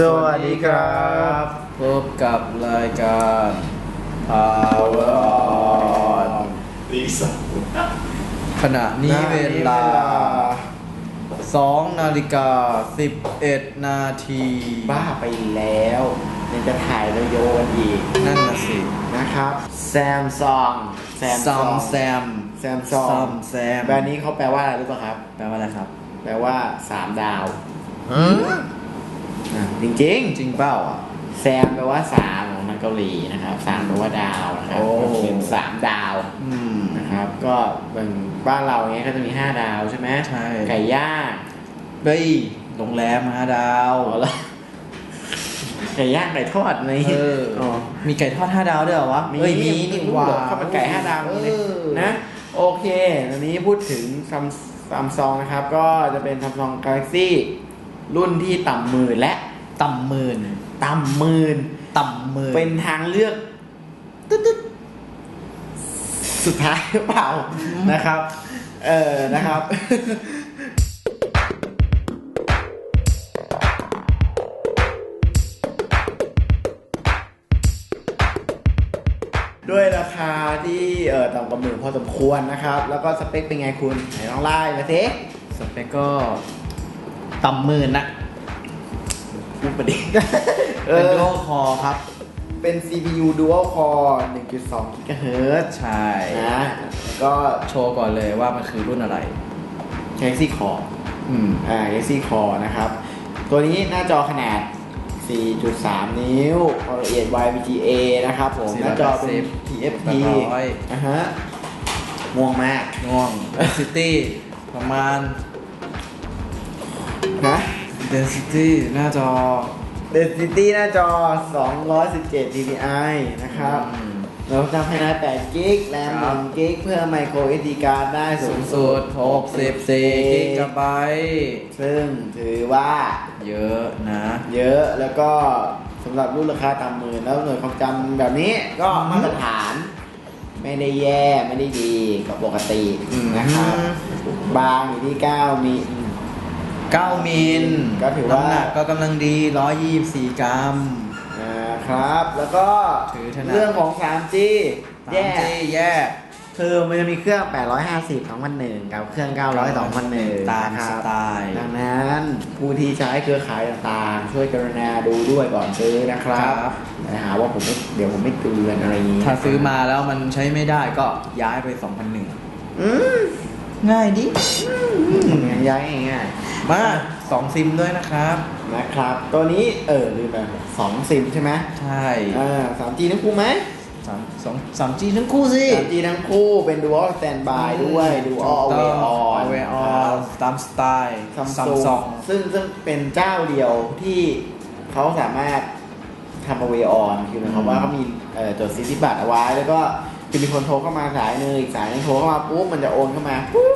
สวัสดีครับ พบกับรายการ Power On ตีสองขณะนี้เวลา 2 นาฬิกา 11 นาทีบ้าไปแล้วยังจะถ่ายแล้วโยนอีกนั่นน่ะสินะครับแซมซองแซมซัมแซมแซมซอซังมแซมแบรนด์นี้เขาแปลว่าอะไรรู้ป่ะครับ แปลว่าอะไรครับ แปลว่าสามดาว อะจริงจริงเปล่าอะๆแซมแปลว่าสามของทางเกาหลีนะครับสามแปลว่าดาวนะครับโอ้ก็เป็นสามดาวอืม นะครับ ก็เป็นบ้านเราเนี้ยก็จะมีห้าดาวใช่ไหมใช่ ไก่ย่างเฮ้ยโรงแรมห้าดาวเอาละไก่ย่างไก่ทอดในเออ อ๋อ มีไก่ทอดห้าดาวด้วยเหรอวะมีเอ้ยมีนี่หว่าข้าวมันไก่ห้าดาวเอนี่อนะ โอเคตอนนี้พูดถึงซัมซัมซองนะครับ ก็จะเป็นซัมซอง Galaxy รุ่นที่ต่ำหมื่นและต่ำหมื่นต่ำหมื่นต่ำหมื่นเป็นทางเลือกตึ๊ดตึ๊ดสุดท้ายหรือเปล่านะครับ เออนะครับด้วยราคาที่เออต่ำกว่าหมื่นพอสมควรนะครับ แล้วก็สเปคเป็นไงคุณไหนลองไล่มาสิสเปคก็ ต่ำหมื่นนะพูดประเด็นเอเป็นอ dual core ครับ เป็น CPU Dual Core 1.2 GHz ใช่ นะแล้วก็ โชว์ก่อนเลยว่ามันคือรุ่นอะไร Galaxy Core อืม อ่า Galaxy Core นะครับ ตัวนี้หน้าจอขนาด 4.3 นิ้วความละเอียด YVGA นะครับผม หน้าจอเป็น 480 TFT 800นะฮะง่วงมาก ง่วง density ประมาณ นะ density หน้าจอ Density หน้าจอ 217 dpi นะครับอืมเราจำให้ได้8กิกแรมครับ1กิกเพื่อ micro SD card ได้สูสูงงสุสุดด 64กิกะไบต์ซึ่งถือว่าเยอะนะ เยอะแล้วก็สำหรับรุ่นราคาต่ำหมื่นแล้วหน่วยความจำแบบนี้ก็มาตรฐาน ไม่ได้แย่ไม่ได้ดีก็ปกติอืมนะครับ บางอยู่ที่ 9 มี 9 มิลก็ถือว่า น้ำหนักก็กำลังดี 124 กรัมนะครับ แล้วก็ถือถนัด เรื่องของ 3G แย่ 3G แย่ คือมันจะมีเครื่อง 850 2001 กับเครื่อง 900 2001ตามนะคสรับไตล์ ดังนั้นผู้ที่ใช้เครือข่ายต่างๆ ช่วยกรุณาดูด้วยก่อนซื้อนะครับครับ นะหาว่าผมไม่เดี๋ยวผมไม่เตือนอะไรอย่างนี้ถ้าซื้อมาแล้วมันใช้ไม่ได้ก็ย้ายไป 2001 อืม ง่ายดิงานย้ายง่ายมาสองซิมด้วยนะครับๆนะครับ ตัวนี้เออลืมไปสองซิมใช่ไหมใช่อ่าสามจีทั้งคู่ไหมสามสองสามจีทั้งคู่สิสามจีทั้งคู่เป็น dual standby ด้วย dual always on always ครับ on ตามสไตล์ซัมซัมซุซุงงซึ่งซึ่งเป็นเจ้าเดียวที่เขาสามารถทำ always on คือหมายความว่าเขามีเอ่อจดสิทธิบัตรเอาไว้แล้วก็จะมีคนโทรเข้ามาสายหนึ่งอีกสายหนึงโทรเข้ามาปุ๊บมันจะโอนเข้ามาปุ๊บเ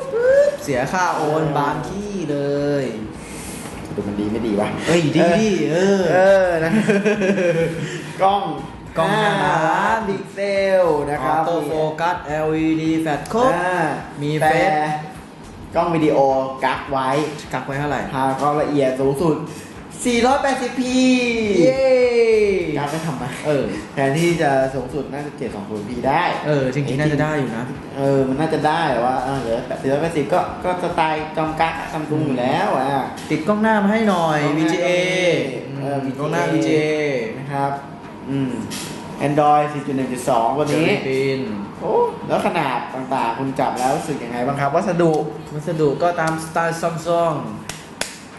สียค่าโอนบางที่เลยดูมันดีไม่ดีวะเฮ้ยดีดิเออเออนะกล้องกล้องห้าล้านพิกเซลนะครับออโต้โฟกัส LED แฟลชครบอ่ามีแต่เฟซกล้องวิดีโอกักไว้ กักไว้เท่าไหร่หาความละเอียดสูงสุด 480p เย้กักไปทำไมเออแทนที่จะสูงสุดน่าจะ 720p ได้ เออจริงๆน่าจะได้อยู่นะ เออ มันน่าจะได้แต่ว่าเออเหลือแบบ480ก็ก็สไตล์จอมกักซัมซุงอยู่แล้วอะติดกล้องหน้ามาให้หน่อยกล้องหน้า VGA เออมกล้องหน้า VGA VGA นะครับ อืม Android 4.1.2ตัวนี้ฟิลิปปินส์โอ้แล้วขนาดต่างๆ คุณจับแล้วรู้สึกยังไงบ้างครับ วัสดุ วัสดุก็ตามสไตล์ซัมซุง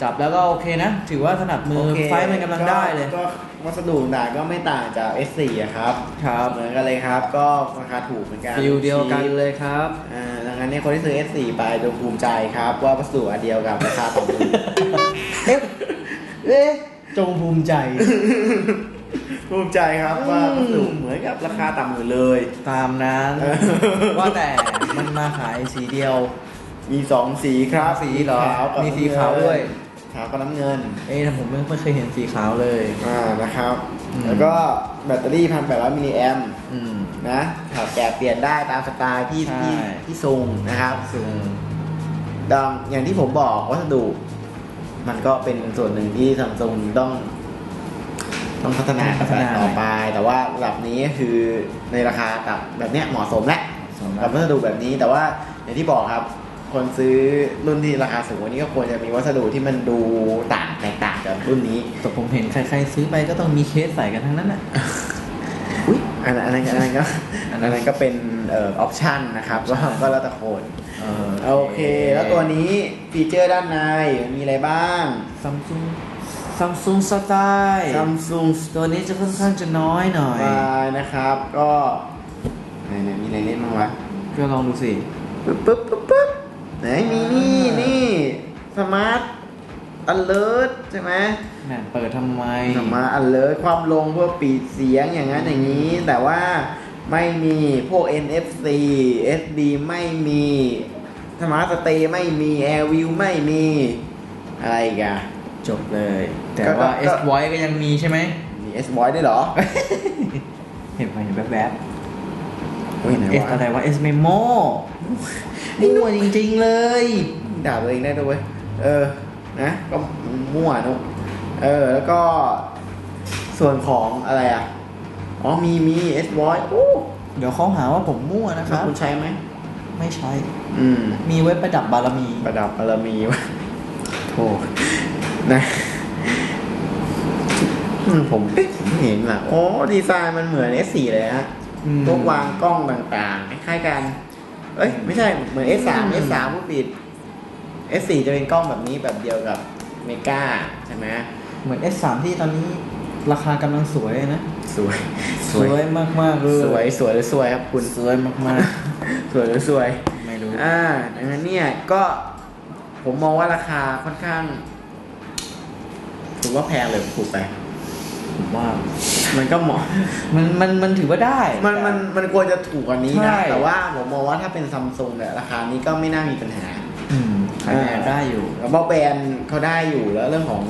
จับแล้วก็โอเคนะ ถือว่าถนัดมือโเคไฟมันกำลังได้เลย ก็ก็วัสดุต่างๆก็ไม่ต่างจาก S4 อะครับ ครับเหมือนกันเลยครับ ก็ราคาถูกเหมือนกันฟิลเดียวกันเลยครับ อ่าดังนั้นเนี่ยคนที่ซื้อ S4 ไปจงภูมิใจครับ ว่าวัสดุอันเดียวกับราคาต่ำมือเอ๊ะเอ๊ะจงภูมิใจ ภูมิใจครับว่าวัสดุเหมือนกับราคาต่ำมือเลย ตามนั้นเออว่าแต่มันมาขายสีเดียว มีสองสีครับสีเหรอขาวกับมีสีขาวด้วย ขาวกับน้ำเงิน เอ๊ะแต่ผมไม่ไม่เคยเห็นสีขาวเลย อ่านะครับ อืม แล้วก็แบตเตอรี่พันแปดร้อยมิลลิแอมอืม นะขับแกะเปลี่ยนได้ตามสไตล์ที่ใช่ ที่ที่ทรงนะครับสูงดังอย่างที่ผมบอกวัสดุ มันก็เป็นส่วนหนึ่งที่ซัมซุงต้อง ต้องพัฒนาพัฒนาต่อไป แต่ว่าระดับนี้ก็คือในราคากับแบบเนี้ยเหมาะสมแล้ว สำหกัรับบวัสดุแบบนี้แต่ว่าอย่างที่บอกครับ คนซื้อรุ่นที่ราคาสูงกว่านี้ก็ควรจะมีวัสดุที่มันดูต่างแตกต่างจากรุ่นนี้แต่ผมเห็นใครๆซื้อไปก็ต้องมีเคสใส่กันทั้งนั้นน่ะอุ้ยอันนั้นอันนั้นอันนั้นก็อัอันนนั้นนั้นก็เป็นเอ่อออปชันนะครับก็ option ก็แล้วแต่คนเออโอเค แล้วตัวนี้ฟีเจอร์ด้านในมีอะไรบ้างซัมซุงซัมซุงสไตล์ Samsung ตัวนี้จะค่อนข้างจะน้อยหน่อยมานะครับ ก็ไหนไหนมีอะไรเล่นบ้างวะก็ลองดูสิปึ๊บปึ๊บปึ๊บปึ๊บ ไหนมีนี่นี่สมาร์ทอันเลิศใช่ไหมแหม่เปิดทำไมสมาร์ทอันเลิศความลงเพื่อปิดเสียงอย่างนั้นอย่างนี้ แต่ว่าไม่มีพวก NFC SD ไม่มีสมาร์ทสเตย์ไม่มี Air View ไม่มี อะไรอีกอะจบเลย แต่ก็ว่าก็ S Voice ก็ยังมีใช่ไหมมี S Voice ด้วยเหรอ เห็นไหมเห็นแบบเฮ้ยไหนๆ S วะอะไรวะ S Memo มั่วจริง ๆ เลย ด่าตัวเองได้ด้วยเวยเออ นะ ก็มั่วนุกเออ แล้วก็ส่วนของอะไรอะ อ๋อ มีมี S Voice โอ้เดี๋ยวเขาหาว่าผมมั่วนะครับ คุณใช้ไหม ไม่ใช่อืม มีไว้ประดับบารมี ประดับบารมีวะโธ่นะอืมผมเอ๊ะผมเห็นอะอ๋อดีไซน์มันเหมือน S4 เลยฮะอืม พวกวางกล้องต่างๆคล้ายๆกัน เอ้ยไม่ใช่เหมือน S3 อืม S3 ผู้ปิด S4 จะเป็นกล้องแบบนี้แบบเดียวกับเมกาใช่ไหมเหมือน S3 ที่ตอนนี้ราคากำลังสวยนะ สวย สวยมากๆเลยสวยสวยหรือสวยครับคุณสวยมากสวยหรือสวยๆไม่รู้ อ่าดังนั้นเนี่ยก็ผมมองว่าราคาค่อนข้างถือว่าแพงเลยถูกไป ผมว่า มันก็เหมาะมันมันมันถือว่าได้ มันมันมันควรจะถูกกว่านี้ใช่ นะแต่ว่าผมมองว่าถ้าเป็นซัมซุงเนี่ยราคานี้ก็ไม่น่ามีปัญหา อืมขายแอบได้อยู่ แล้วก็แบรนด์เขาได้อยู่แล้วเรื่องของ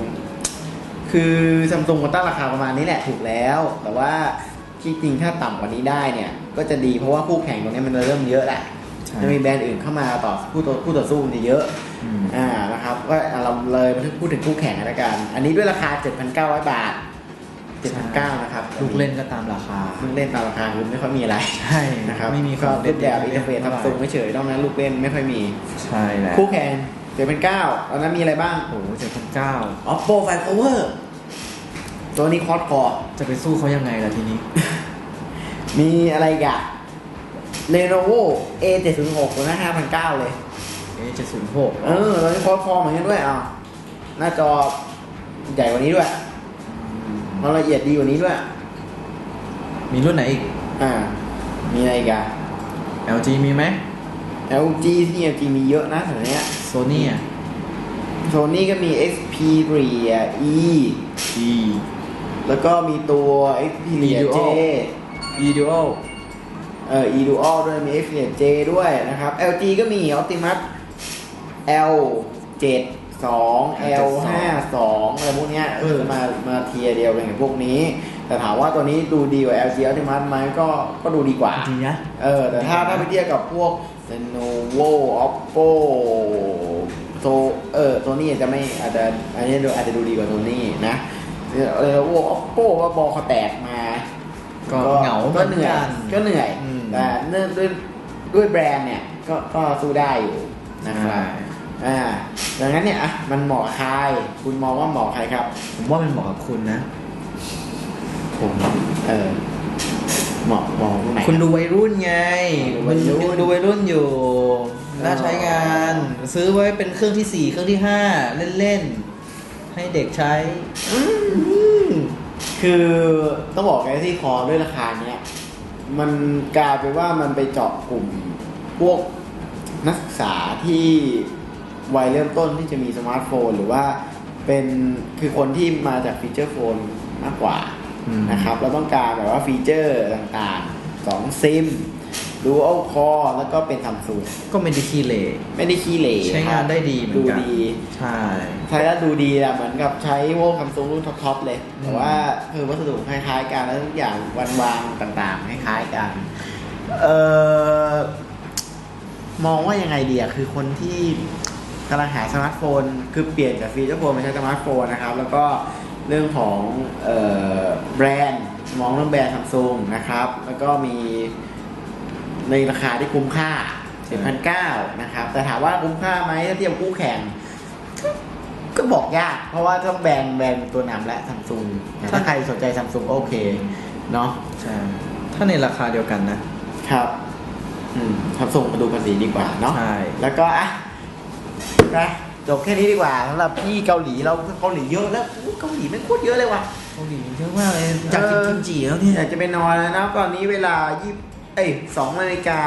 คือซัมซุงมันตั้งราคาประมาณนี้แหละถูกแล้ว แต่ว่าที่จริงถ้าต่ำกว่านี้ได้เนี่ย ก็จะดีเพราะว่าคู่แข่งตรงนี้มันจะเริ่มเยอะแหละใช่ จะมีแบรนด์อื่นเข้ามาต่อคู่ต่อคู่ต่อสู้มันจะเยอะ อืม อ่านะครับก็เราเลยมาพูดถึงคู่แข่งกันแล้วกัน อันนี้ด้วยราคา 7,900 บาท 7,900นะครับลูกเล่นก็ตามราคาลูกเล่นตามราคาคือไม่ค่อยมีอะไรใช่นะครับไม่มีก็ของเล่นแบบอินเทอร์เฟซท่าไหทำซุงไม่เฉยนอกนั้นลูกเล่นไม่ค่อยมีใช่แหละคู่แข่ง7,900ตอนนั้นมีอะไรบ้างโอ้โหเจ็ดพันเก้า Oppo Find Cover ตัวนี้คอร์สคอร์จะไปสู้เขายังไงล่ะทีนี้ มีอะไรอีกอะ Lenovo A706 ตัวนั้น5,900 เลยเอ๊เจ็ดศูนย์หกเออตัวนี้คอร์สคอร์เหมือนกันด้วยอะหน้าจอใหญ่กว่านี้ด้วย รายละเอียดดีกว่านี้ด้วย มีรุ่นไหนอีก อ่า มีอะไรอีกอะ LG มีไหม LG ที่ LG มีเยอะนะแถวเนี้ย Sony อะ Sony ก็มี Xperia E E แล้วก็มีตัว Xperia J Duo E Dual เอ่อ E Dual ด้วยมี Xperia J ด้วยนะครับ LG ก็มี Optimus L 7 2 L 5 2อะไรพวกเนี้ยเออมามาเทียร์เดียวกันกับพวกนี้ แต่ถามว่าตัวนี้ดูดีกว่า LG Optimus ไหมก็ก็ดูดีกว่าจริงนะเออแต่ถ้าถ้าไปเทียบกับพวก Lenovo Oppo โซเออตัวนี้อาจจะไม่อาจจะอันนี้ดูอาจจะดูดีกว่าตัวนี้นะเ Lenovo Oppo ว่าบอลเขาแตกมา ก็เหงาก็เหนื่อยมืกัก็เหนื่อยอืมแต่เนื่องด้วยด้วยแบรนด์เนี่ยก็ก็สู้ได้อยู่นะครับใช่ อ่าดังนั้นเนี่ยอะมันเหมาะกับใครคุณมองว่าเหมาะกับใครครับ ผมว่ามันเหมาะกับคุณนะ ผม เออเหมาะมองตรงไหน คุณดูวัยรุ่นไงดูวัยรุ่น คุณดูวัยรุ่นอยู่ น่าใช้งาน ซื้อไว้เป็นเครื่องที่สี่เครื่องที่ห้าเล่นๆ ให้เด็กใช้อืมคือต้องบอกไงที่คอด้วยราคาเนี้ยมันกลายเป็นว่ามันไปเจาะกลุ่มพวกนักศึกษาที่ วัยเริ่มต้นที่จะมีสมาร์ทโฟน หรือว่าเป็นคือคนที่มาจากฟีเจอร์โฟนมากกว่าอืมนะครับเราต้องการแบบว่าฟีเจอร์ต่างๆสองซิมดูอัลคอแล้วก็เป็นซัมซุงก็ไม่ได้ขี้เหร่ไม่ได้ขี้เหร่ใช้งานได้ดีเหมือนดูกันดี ใช่ ใช้แล้วดูดีอะเหมือนกับใช้พวกซัมซุงรุ่นท็อปๆเลยอืมแต่ว่าคือวัสดุคล้ายๆกันแล้วทุกอย่างวันวางต่างๆคล้ายๆกัน เออมองว่ายังไงดีอะคือคนที่ กำลังหาสมาร์ทโฟน คือเปลี่ยนจากฟีเจอร์โฟนมาใช้สมาร์ทโฟนนะครับ แล้วก็เรื่องของเอ่อแบรนด์มองเรื่องแบรนด์ซัมซุงนะครับ แล้วก็มีในราคาที่คุ้มค่า10,900นะครับ แต่ถามว่าคุ้มค่าไหมถ้าเทียบคู่แข่ง ก็บอกยาก เพราะว่าต้องแบรนด์แบรนด์ตัวนำและซัมซุงถ้าใครสนใจซัมซุงก็โอเค เนาะใช่ถ้าในราคาเดียวกันนะครับ อืมซัมซุงมาดูภาษีดีกว่าเนาะใช่แล้วก็อะ นะจบแค่นี้ดีกว่าสำหรับพี่เกาหลีเราเกาหลีเยอะแล้วอู้เกาหลีไม่งโคตรเยอะเลยว่ะเกาหลีเยอะมากเลยจากกินกิมจิแล้วเนี่ยอยากจะไปนอนแล้วนะตอนนี้เวลายี่เอ้ยสองนาฬิกา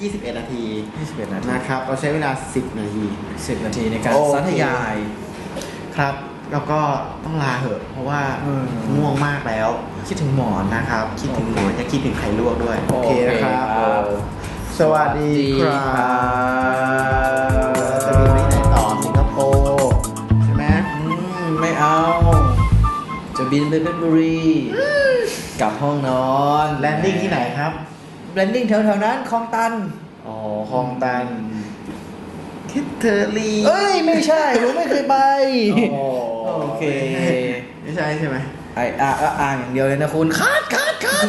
ยี่สิบเอ็ดนาที 21 นาทีนะครับ เราใช้เวลาสิบนาทีสิบนาทีในการโอเคสาธยาย ครับ แล้วก็ต้องลาเหอะ เพราะว่าอืมง่วงมากแล้ว คิดถึงหมอนนะครับ คิดถึงหมอนจะคิดถึงไข่ลวกด้วย โอเคนะครับโอเคครับสวัสดีครับ บินไปเพชรบุรีกลับห้องนอนแลนดิ้งที่ไหนครับแลนดิ้งแถวๆนั้นคลองตันอ๋อคลองตันคิดเธอรีเอ้ยไม่ใช่ผมไม่เคยไปโอ้โอเค ไม่ใช่ใช่ไหมไอ้อะอะอ่างอย่างเดียวเลยนะคุณคัดคัดคัด